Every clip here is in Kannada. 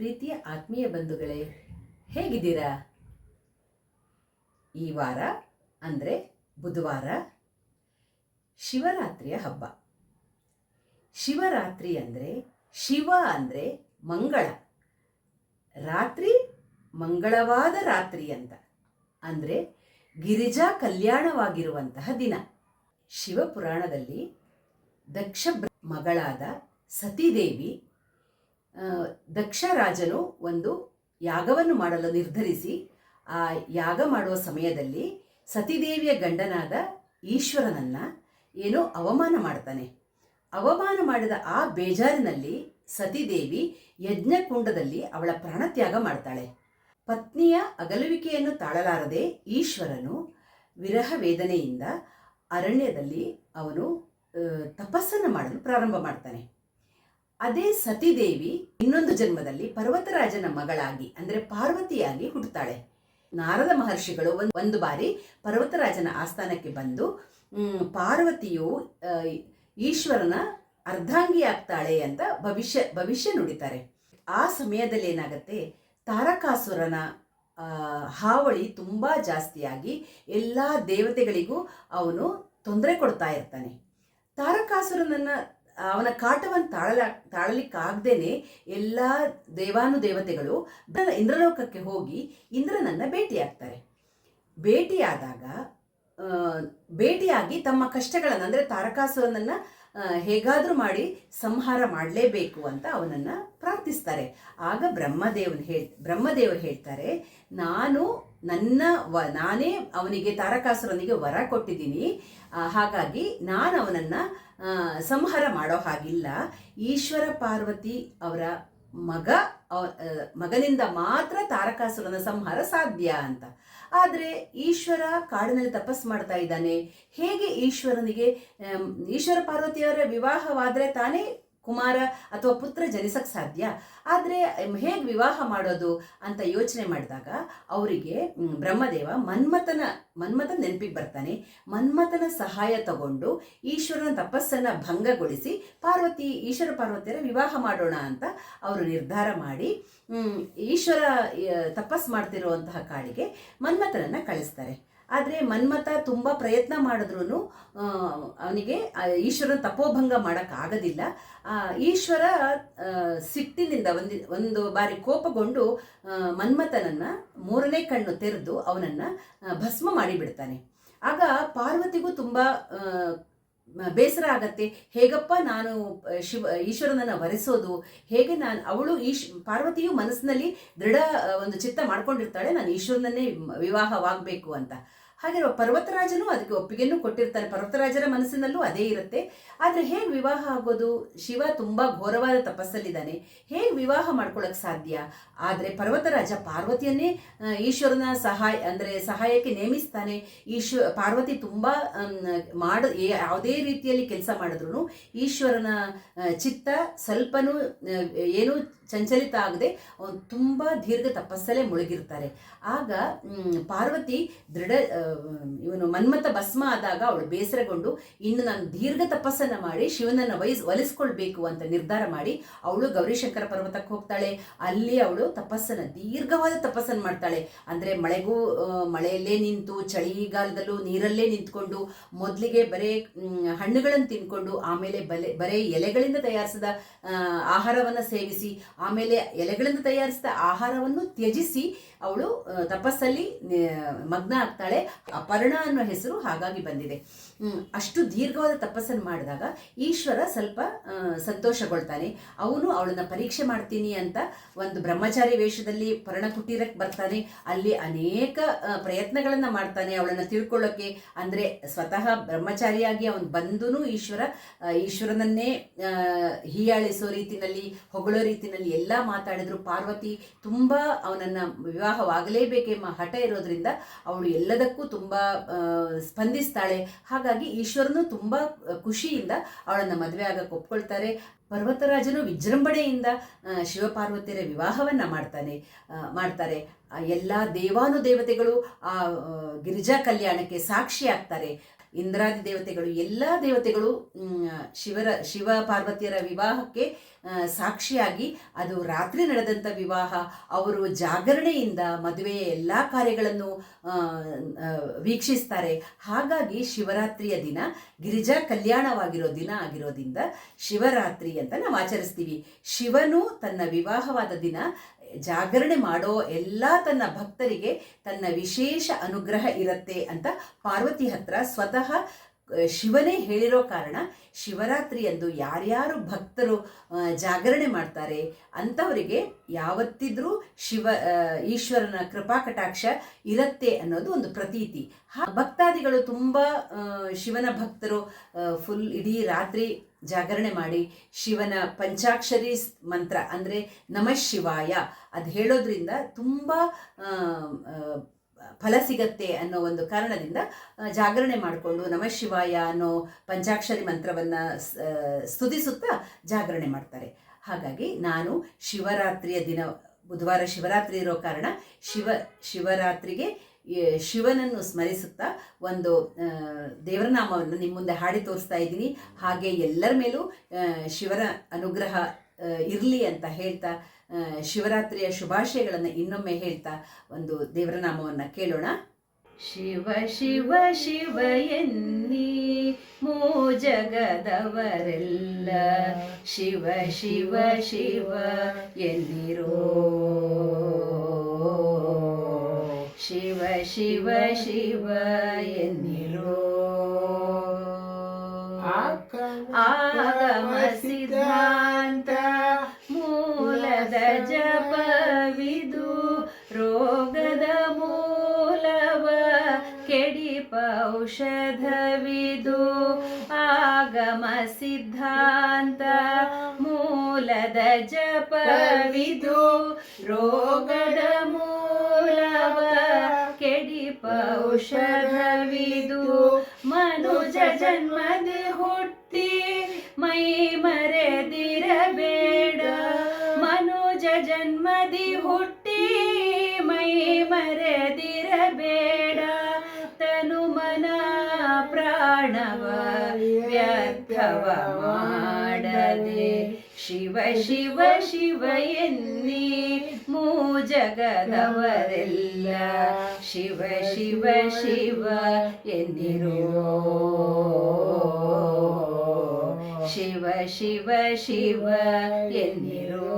ಪ್ರೀತಿಯ ಆತ್ಮೀಯ ಬಂಧುಗಳೇ, ಹೇಗಿದ್ದೀರಾ? ಈ ವಾರ ಅಂದರೆ ಬುಧವಾರ ಶಿವರಾತ್ರಿಯ ಹಬ್ಬ. ಶಿವರಾತ್ರಿ ಅಂದರೆ ಶಿವ ಅಂದರೆ ಮಂಗಳ. ರಾತ್ರಿ ಮಂಗಳವಾದ ರಾತ್ರಿ ಅಂತ. ಅಂದರೆ ಗಿರಿಜಾ ಕಲ್ಯಾಣವಾಗಿರುವಂತಹ ದಿನ. ಶಿವಪುರಾಣದಲ್ಲಿ ದಕ್ಷ ಮಗಳಾದ ಸತೀದೇವಿ ದಕ್ಷ ರಾಜನು ಒಂದು ಯಾಗವನ್ನು ಮಾಡಲು ನಿರ್ಧರಿಸಿ, ಆ ಯಾಗ ಮಾಡುವ ಸಮಯದಲ್ಲಿ ಸತಿದೇವಿಯ ಗಂಡನಾದ ಈಶ್ವರನನ್ನ ಏನೋ ಅವಮಾನ ಮಾಡ್ತಾನೆ. ಅವಮಾನ ಮಾಡಿದ ಆ ಬೇಜಾರಿನಲ್ಲಿ ಸತೀದೇವಿ ಯಜ್ಞಕುಂಡದಲ್ಲಿ ಅವಳ ಪ್ರಾಣತ್ಯಾಗ ಮಾಡ್ತಾಳೆ. ಪತ್ನಿಯ ಅಗಲುವಿಕೆಯನ್ನು ತಾಳಲಾರದೆ ಈಶ್ವರನು ವಿರಹ ವೇದನೆಯಿಂದ ಅರಣ್ಯದಲ್ಲಿ ಅವನು ತಪಸ್ಸನ್ನು ಮಾಡಲು ಪ್ರಾರಂಭ ಮಾಡ್ತಾನೆ. ಅದೇ ಸತಿದೇವಿ ಇನ್ನೊಂದು ಜನ್ಮದಲ್ಲಿ ಪರ್ವತರಾಜನ ಮಗಳಾಗಿ, ಅಂದರೆ ಪಾರ್ವತಿಯಾಗಿ ಹುಟ್ಟುತ್ತಾಳೆ. ನಾರದ ಮಹರ್ಷಿಗಳು ಒಂದ್- ಒಂದು ಬಾರಿ ಪರ್ವತರಾಜನ ಆಸ್ಥಾನಕ್ಕೆ ಬಂದು ಪಾರ್ವತಿಯು ಈಶ್ವರನ ಅರ್ಧಾಂಗಿ ಆಗ್ತಾಳೆ ಅಂತ ಭವಿಷ್ಯ ಭವಿಷ್ಯ ನುಡಿತಾರೆ. ಆ ಸಮಯದಲ್ಲಿ ಏನಾಗುತ್ತೆ, ತಾರಕಾಸುರನ ಹಾವಳಿ ತುಂಬ ಜಾಸ್ತಿಯಾಗಿ ಎಲ್ಲ ದೇವತೆಗಳಿಗೂ ಅವನು ತೊಂದರೆ ಕೊಡ್ತಾ ಇರ್ತಾನೆ. ತಾರಕಾಸುರನನ್ನ ಅವನ ಕಾಟವನ್ನು ತಾಳಲ, ತಾಳಲಿಕ್ಕಾಗ್ದೇನೆ ಎಲ್ಲ ದೇವಾನುದೇವತೆಗಳು ದೇವತೆಗಳು ಇಂದ್ರಲೋಕಕ್ಕೆ ಹೋಗಿ ಇಂದ್ರನನ್ನ ಭೇಟಿಯಾಗ್ತಾರೆ. ಭೇಟಿಯಾದಾಗ ಭೇಟಿಯಾಗಿ ತಮ್ಮ ಕಷ್ಟಗಳನ್ನು, ಅಂದರೆ ತಾರಕಾಸುರನನ್ನ ಹೇಗಾದರೂ ಮಾಡಿ ಸಂಹಾರ ಮಾಡಲೇಬೇಕು ಅಂತ ಅವನನ್ನ ಪ್ರಾರ್ಥಿಸ್ತಾರೆ ಆಗ ಬ್ರಹ್ಮದೇವನ್ ಹೇಳ್, ಬ್ರಹ್ಮದೇವರು ಹೇಳ್ತಾರೆ, ನಾನು ನನ್ನ ವ, ನಾನೇ ಅವನಿಗೆ ತಾರಕಾಸುರನಿಗೆ ವರ ಕೊಟ್ಟಿದ್ದೀನಿ. ಹಾಗಾಗಿ ನಾನು ಅವನನ್ನ ಸಂಹಾರ ಮಾಡೋ ಹಾಗಿಲ್ಲ. ಈಶ್ವರ ಪಾರ್ವತಿ ಅವರ ಮಗ ಮಗನಿಂದ ಮಾತ್ರ ತಾರಕಾಸುರನ ಸಂಹಾರ ಸಾಧ್ಯ ಅಂತ. ಆದರೆ ಈಶ್ವರ ಕಾಡಿನಲ್ಲಿ ತಪಸ್ ಮಾಡ್ತಾ ಇದ್ದಾನೆ. ಹೇಗೆ ಈಶ್ವರನಿಗೆ ಈಶ್ವರ ಪಾರ್ವತಿಯವರ ವಿವಾಹವಾದರೆ ತಾನೇ ಕುಮಾರ ಅಥವಾ ಪುತ್ರ ಜನಿಸಕ್ ಸಾಧ್ಯ? ಆದರೆ ಹೇಗೆ ವಿವಾಹ ಮಾಡೋದು ಅಂತ ಯೋಚನೆ ಮಾಡಿದಾಗ ಅವರಿಗೆ ಬ್ರಹ್ಮದೇವ ಮನ್ಮಥನ ಮನ್ಮಥ ನೆನಪಿಗೆ ಬರ್ತಾನೆ. ಮನ್ಮಥನ ಸಹಾಯ ತಗೊಂಡು ಈಶ್ವರನ ತಪಸ್ಸನ್ನ ಭಂಗಗೊಳಿಸಿ ಪಾರ್ವತಿ, ಈಶ್ವರ ಪಾರ್ವತಿಯರ ವಿವಾಹ ಮಾಡೋಣ ಅಂತ ಅವರು ನಿರ್ಧಾರ ಮಾಡಿ ಈಶ್ವರ ತಪಸ್ ಮಾಡ್ತಿರುವಂತಹ ಕಾಡಿಗೆ ಮನ್ಮಥನನ್ನ ಕಳಿಸ್ತಾರೆ. ಆದರೆ ಮನ್ಮಥ ತುಂಬ ಪ್ರಯತ್ನ ಮಾಡಿದ್ರು ಅವನಿಗೆ ಈಶ್ವರನ ತಪೋಭಂಗ ಮಾಡೋಕ್ಕಾಗೋದಿಲ್ಲ ಈಶ್ವರ ಸಿಟ್ಟಿನಿಂದ ಒಂದು ಒಂದು ಬಾರಿ ಕೋಪಗೊಂಡು ಮನ್ಮಥನನ್ನು ಮೂರನೇ ಕಣ್ಣು ತೆರೆದು ಅವನನ್ನ ಭಸ್ಮ ಮಾಡಿಬಿಡ್ತಾನೆ. ಆಗ ಪಾರ್ವತಿಗೂ ತುಂಬ ಬೇಸರ ಆಗತ್ತೆ. ಹೇಗಪ್ಪ ನಾನು ಶಿವ, ಈಶ್ವರನನ್ನ ವರೆಸೋದು? ಹೇಗೆ ನಾನು, ಅವಳು ಈಶ್, ಪಾರ್ವತಿಯು ಮನಸ್ಸಿನಲ್ಲಿ ದೃಢ ಒಂದು ಚಿತ್ತ ಮಾಡ್ಕೊಂಡಿರ್ತಾಳೆ, ನಾನು ಈಶ್ವರನನ್ನೇ ವಿವಾಹವಾಗಬೇಕು ಅಂತ. ಹಾಗೆ ಪರ್ವತರಾಜನು ಅದಕ್ಕೆ ಒಪ್ಪಿಗೆಯನ್ನು ಕೊಟ್ಟಿರ್ತಾನೆ ಪರ್ವತರಾಜರ ಮನಸ್ಸಿನಲ್ಲೂ ಅದೇ ಇರುತ್ತೆ. ಆದರೆ ಹೇಗೆ ವಿವಾಹ ಆಗೋದು? ಶಿವ ತುಂಬ ಘೋರವಾದ ತಪಸ್ಸಲ್ಲಿದ್ದಾನೆ. ಹೇಗೆ ವಿವಾಹ ಮಾಡ್ಕೊಳ್ಳೋಕೆ ಸಾಧ್ಯ? ಆದರೆ ಪರ್ವತರಾಜ ಪಾರ್ವತಿಯನ್ನೇ ಈಶ್ವರನ ಸಹಾಯ, ಅಂದರೆ ಸಹಾಯಕ್ಕೆ ನೇಮಿಸ್ತಾನೆ. ಈಶ್ವ, ಪಾರ್ವತಿ ತುಂಬ ಮಾಡ ಯಾವುದೇ ರೀತಿಯಲ್ಲಿ ಕೆಲಸ ಮಾಡಿದ್ರು ಈಶ್ವರನ ಚಿತ್ತ ಸ್ವಲ್ಪನೂ ಏನು ಚಂಚಲಿತ ಆಗದೆ ತುಂಬ ದೀರ್ಘ ತಪಸ್ಸಲ್ಲೇ ಮುಳುಗಿರ್ತಾರೆ. ಆಗ ಪಾರ್ವತಿ ದೃಢ ಇವನು ಮನ್ಮಥ ಭಸ್ಮ ಆದಾಗ ಅವಳು ಬೇಸರಗೊಂಡು, ಇನ್ನು ನಾನು ದೀರ್ಘ ತಪಸ್ಸನ್ನ ಮಾಡಿ ಶಿವನನ್ನು ವಯಸ್ ಒಲಿಸ್ಕೊಳ್ಬೇಕು ಅಂತ ನಿರ್ಧಾರ ಮಾಡಿ ಅವಳು ಗೌರಿಶಂಕರ ಪರ್ವತಕ್ಕೆ ಹೋಗ್ತಾಳೆ. ಅಲ್ಲಿ ಅವಳು ತಪಸ್ಸನ್ನ, ದೀರ್ಘವಾದ ತಪಸ್ಸನ್ನು ಮಾಡ್ತಾಳೆ. ಅಂದರೆ ಮಳೆಗೂ ಮಳೆಯಲ್ಲೇ ನಿಂತು, ಚಳಿಗಾಲದಲ್ಲೂ ನೀರಲ್ಲೇ ನಿಂತ್ಕೊಂಡು, ಮೊದಲಿಗೆ ಬರೇ ಹಣ್ಣುಗಳನ್ನು ತಿನ್ಕೊಂಡು, ಆಮೇಲೆ ಬಲೆ, ಬರೇ ಎಲೆಗಳಿಂದ ತಯಾರಿಸಿದ ಆಹಾರವನ್ನು ಸೇವಿಸಿ, ಆಮೇಲೆ ಎಲೆಗಳಿಂದ ತಯಾರಿಸಿದ ಆಹಾರವನ್ನು ತ್ಯಜಿಸಿ ಅವಳು ತಪಸ್ಸಲ್ಲಿ ಮಗ್ನ ಆಗ್ತಾಳೆ. ಅಪರ್ಣ ಅನ್ನೋ ಹೆಸರು ಹಾಗಾಗಿ ಬಂದಿದೆ. ಅಷ್ಟು ದೀರ್ಘವಾದ ತಪಸ್ಸನ್ನು ಮಾಡಿದಾಗ ಈಶ್ವರ ಸ್ವಲ್ಪ ಸಂತೋಷಗೊಳ್ತಾನೆ. ಅವನು ಅವಳನ್ನ ಪರೀಕ್ಷೆ ಮಾಡ್ತೀನಿ ಅಂತ ಒಂದು ಬ್ರಹ್ಮಚಾರಿ ವೇಷದಲ್ಲಿ ಪರ್ಣಕುಟೀರಕ್ಕೆ ಬರ್ತಾನೆ. ಅಲ್ಲಿ ಅನೇಕ ಪ್ರಯತ್ನಗಳನ್ನು ಮಾಡ್ತಾನೆ ಅವಳನ್ನ ತಿಳ್ಕೊಳ್ಳೋಕೆ. ಅಂದ್ರೆ ಸ್ವತಃ ಬ್ರಹ್ಮಚಾರಿಯಾಗಿ ಅವನು ಬಂದೂ ಈಶ್ವರ ಈಶ್ವರನನ್ನೇ ಹೀಯಾಳಿಸೋ ರೀತಿನಲ್ಲಿ, ಹೊಗಳೋ ರೀತಿನಲ್ಲಿ ಎಲ್ಲ ಮಾತಾಡಿದ್ರು. ಪಾರ್ವತಿ ತುಂಬಾ ಅವನನ್ನ ವಿವಾಹವಾಗಲೇಬೇಕೆಂಬ ಹಠ ಇರೋದ್ರಿಂದ ಅವಳು ಎಲ್ಲದಕ್ಕೂ ತುಂಬಾ ಸ್ಪಂದಿಸ್ತಾಳೆ. ಹಾಗಾಗಿ ಈಶ್ವರನು ತುಂಬಾ ಖುಷಿಯಿಂದ ಅವಳನ್ನು ಮದುವೆ ಆಗಕ್ಕೆ ಒಪ್ಕೊಳ್ತಾರೆ. ಪರ್ವತರಾಜನು ವಿಜೃಂಭಣೆಯಿಂದ ಶಿವಪಾರ್ವತಿಯರ ವಿವಾಹವನ್ನ ಮಾಡ್ತಾನೆ ಮಾಡ್ತಾರೆ. ಎಲ್ಲ ದೇವಾನುದೇವತೆಗಳು ಆ ಗಿರಿಜಾ ಕಲ್ಯಾಣಕ್ಕೆ ಸಾಕ್ಷಿ ಆಗ್ತಾರೆ ಇಂದ್ರಾದಿ ದೇವತೆಗಳು, ಎಲ್ಲ ದೇವತೆಗಳು ಶಿವರ, ಶಿವ ಪಾರ್ವತಿಯರ ವಿವಾಹಕ್ಕೆ ಸಾಕ್ಷಿಯಾಗಿ ಅದು ರಾತ್ರಿ ನಡೆದಂಥ ವಿವಾಹ. ಅವರು ಜಾಗರಣೆಯಿಂದ ಮದುವೆಯ ಎಲ್ಲ ಕಾರ್ಯಗಳನ್ನು ವೀಕ್ಷಿಸ್ತಾರೆ. ಹಾಗಾಗಿ ಶಿವರಾತ್ರಿಯ ದಿನ ಗಿರಿಜಾ ಕಲ್ಯಾಣವಾಗಿರೋ ದಿನ ಆಗಿರೋದ್ರಿಂದ ಶಿವರಾತ್ರಿ ಅಂತ ನಾವು ಆಚರಿಸ್ತೀವಿ. ಶಿವನು ತನ್ನ ವಿವಾಹವಾದ ದಿನ ಜಾಗರಣೆ ಮಾಡೋ ಎಲ್ಲ ತನ್ನ ಭಕ್ತರಿಗೆ ತನ್ನ ವಿಶೇಷ ಅನುಗ್ರಹ ಇರುತ್ತೆ ಅಂತ ಪಾರ್ವತಿ ಹತ್ರ ಸ್ವತಃ ಶಿವನೇ ಹೇಳಿರೋ ಕಾರಣ ಶಿವರಾತ್ರಿಯಂದು ಯಾರ್ಯಾರು ಭಕ್ತರು ಜಾಗರಣೆ ಮಾಡ್ತಾರೆ ಅಂಥವರಿಗೆ ಯಾವತ್ತಿದ್ರೂ ಶಿವ ಈಶ್ವರನ ಕೃಪಾ ಕಟಾಕ್ಷ ಇರತ್ತೆ ಅನ್ನೋದು ಒಂದು ಪ್ರತೀತಿ. ಭಕ್ತಾದಿಗಳು ತುಂಬ ಶಿವನ ಭಕ್ತರು ಫುಲ್ ಇಡೀ ರಾತ್ರಿ ಜಾಗರಣೆ ಮಾಡಿ ಶಿವನ ಪಂಚಾಕ್ಷರಿ ಮಂತ್ರ ಅಂದರೆ ನಮಃ ಶಿವಾಯ ಅದು ಹೇಳೋದ್ರಿಂದ ತುಂಬ ಫಲ ಸಿಗತ್ತೆ ಅನ್ನೋ ಒಂದು ಕಾರಣದಿಂದ ಜಾಗರಣೆ ಮಾಡಿಕೊಂಡು ನಮಃ ಶಿವಾಯ ಅನ್ನೋ ಪಂಚಾಕ್ಷರಿ ಮಂತ್ರವನ್ನು ಸ್ತುತಿಸುತ್ತಾ ಜಾಗರಣೆ ಮಾಡ್ತಾರೆ. ಹಾಗಾಗಿ ನಾನು ಶಿವರಾತ್ರಿಯ ದಿನ, ಬುಧವಾರ ಶಿವರಾತ್ರಿ ಇರೋ ಕಾರಣ ಶಿವ, ಶಿವರಾತ್ರಿಗೆ ಶಿವನನ್ನು ಸ್ಮರಿಸುತ್ತಾ ಒಂದು ದೇವರನಾಮವನ್ನು ದೇವರ ನಾಮವನ್ನು ನಿಮ್ಮ ಮುಂದೆ ಹಾಡಿ ತೋರಿಸ್ತಾ ಇದ್ದೀನಿ. ಹಾಗೆ ಎಲ್ಲರ ಮೇಲೂ ಶಿವರ ಅನುಗ್ರಹ ಇರಲಿ ಅಂತ ಹೇಳ್ತಾ ಶಿವರಾತ್ರಿಯ ಶುಭಾಶಯಗಳನ್ನು ಇನ್ನೊಮ್ಮೆ ಹೇಳ್ತಾ ಒಂದು ದೇವರ ನಾಮವನ್ನು ಕೇಳೋಣ. ಶಿವ ಶಿವ ಶಿವ ಎನ್ನಿ, ಮೋ ಜಗದವರೆಲ್ಲ. ಶಿವ ಶಿವ ಶಿವ ಎನ್ನಿರೋ. ಶಿವ ಶಿವ ಎನ್ನಿರೋ. ಆಗಮ ಸಿದ್ಧಾಂತ ಮೂಲದ ಜಪವಿದು, ರೋಗದ ಮೂಲವ ಕೆಡಿಪ ಔಷಧವಿದು. ಆಗಮ ಸಿದ್ಧಾಂತ ಮೂಲದ ಜಪವಿದು, ರೋಗದ ಮೂಲವ ಕೆಡಿಪ ಪೌಷಧವಿದು ಮನುಜ ಜನ್ಮದಿ ಹುಟ್ಟಿ ಮೈ ಮರೆದಿರಬೇಡ. ಮನುಜ ಜನ್ಮದಿ ಹುಟ್ಟಿ ಮೈ ಮರೆದಿರಬೇಡ. ತನು ಮನ ಪ್ರಾಣವ ವ್ಯರ್ಥವ ಶಿವ ಶಿವ ಶಿವ ಎನ್ನಿ, ಮೂ ಜಗದವರೆಲ್ಲ. ಶಿವ ಶಿವ ಶಿವ ಎನ್ನಿರೋ. ಶಿವ ಶಿವ ಶಿವ ಎನ್ನಿರೋ.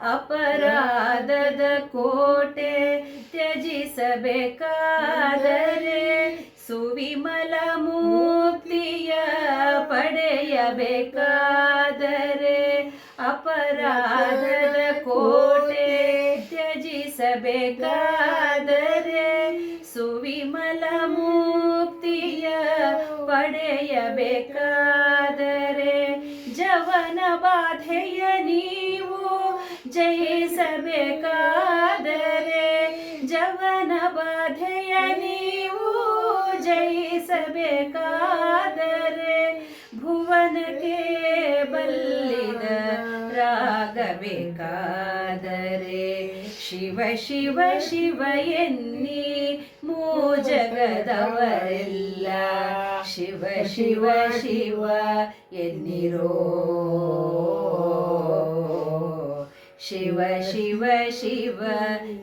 ಅಪರಾಧದ ಕೋಟೆ ತ್ಯಜಿಸಬೇಕಾದರೆ ಸುವಿಮಲ ಮೂರ್ತಿಯ ಪಡೆಯಬೇಕಾದರೆ ಅಪರಾಧದ ಕೋಟೆ ತ್ಯಜಿಸಬೇಕಾದರೆ ಸುವಿಮಲ ಮೂರ್ತಿಯ ಪಡೆಯಬೇಕಾದರೆ ಜವನ ಬಾಧೆಯ ನೀವು ಜಯಿಸಬೇಕಾದರೆ ಜಯಿಸಬೇಕಾದರೆ ಭುವನಕ್ಕೆ ಬಲ್ಲಿದ ರಾಗಬೇಕಾದರೆ ಶಿವ ಶಿವ ಶಿವ ಎನ್ನಿ ಮೂ ಜಗದವರೆಲ್ಲ ಶಿವ ಶಿವ ಶಿವ ಎನ್ನಿರೋ. ಶಿವ ಶಿವ ಶಿವ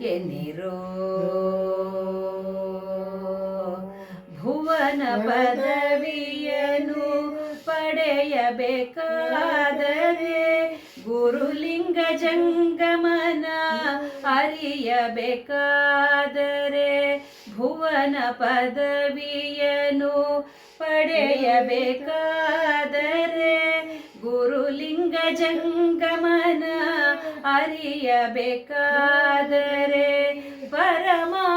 ಎನ್ನಿರೋ. ಭುವನ ಪದವಿಯನು ಪಡೆಯಬೇಕಾದರೆ ಗುರುಲಿಂಗ ಜಂಗಮನ ಅರಿಯಬೇಕಾದರೆ ಭುವನ ಪದವಿಯನು ಪಡೆಯಬೇಕಾದರೆ ಗುರುಲಿಂಗ ಜಂಗಮನ ಅರಿಯಬೇಕಾದರೆ ಪರಮಾತ್ಮನ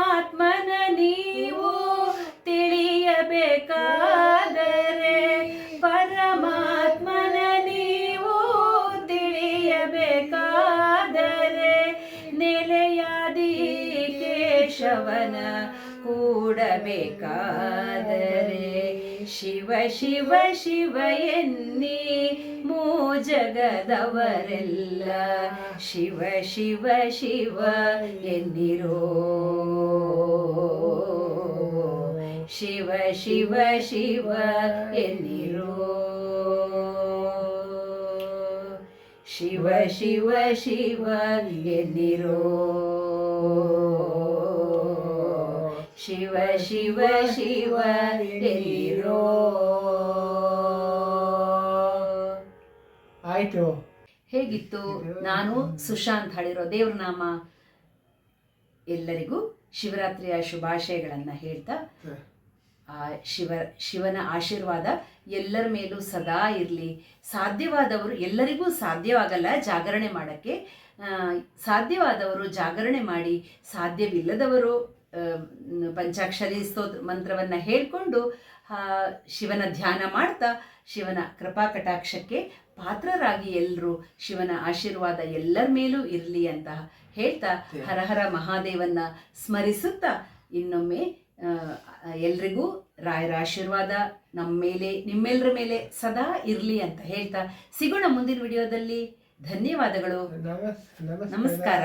ಕೂಡಬೇಕಾದರೆ ಶಿವ ಶಿವ ಶಿವ ಎನ್ನಿ ಮೂ ಜಗದವರೆಲ್ಲ. ಶಿವ ಶಿವ ಶಿವ ಎನ್ನಿರೋ. ಶಿವ ಶಿವ ಶಿವ ಎನ್ನಿರೋ. ಶಿವ ಶಿವ ಶಿವ ಎನ್ನಿರೋ. ಶಿವ ಶಿವ ಶಿವ ಎನ್ನಿರೋ ಆಯ್ತು. ಹೇಗಿತ್ತು? ನಾನು ಸುಶಾಂತ್ ಹಳಿರೋ ದೇವ್ರ ನಾಮ ಎಲ್ಲರಿಗೂ ಶಿವರಾತ್ರಿಯ ಶುಭಾಶಯಗಳನ್ನು ಹೇಳ್ತಾ ಆ ಶಿವ ಶಿವನ ಆಶೀರ್ವಾದ ಎಲ್ಲರ ಮೇಲೂ ಸದಾ ಇರಲಿ. ಸಾಧ್ಯವಾದವರು ಎಲ್ಲರಿಗೂ ಸಾಧ್ಯವಾಗಲ್ಲ ಜಾಗರಣೆ ಮಾಡೋಕ್ಕೆ. ಸಾಧ್ಯವಾದವರು ಜಾಗರಣೆ ಮಾಡಿ ಸಾಧ್ಯವಿಲ್ಲದವರು ಪಂಚಾಕ್ಷರಿ ಸ್ತೋತ್ರ ಮಂತ್ರವನ್ನು ಹೇಳಿಕೊಂಡು ಶಿವನ ಧ್ಯಾನ ಮಾಡ್ತಾ ಶಿವನ ಕೃಪಾ ಕಟಾಕ್ಷಕ್ಕೆ ಪಾತ್ರರಾಗಿ ಎಲ್ಲರೂ ಶಿವನ ಆಶೀರ್ವಾದ ಎಲ್ಲರ ಮೇಲೂ ಇರಲಿ ಅಂತ ಹೇಳ್ತಾ ಹರಹರ ಮಹಾದೇವನ್ನ ಸ್ಮರಿಸುತ್ತಾ ಇನ್ನೊಮ್ಮೆ ಎಲ್ರಿಗೂ ರಾಯರ ಆಶೀರ್ವಾದ ನಮ್ಮ ಮೇಲೆ ನಿಮ್ಮೆಲ್ಲರ ಮೇಲೆ ಸದಾ ಇರಲಿ ಅಂತ ಹೇಳ್ತಾ ಸಿಗೋಣ ಮುಂದಿನ ವಿಡಿಯೋದಲ್ಲಿ. ಧನ್ಯವಾದಗಳು. ನಮಸ್ಕಾರ.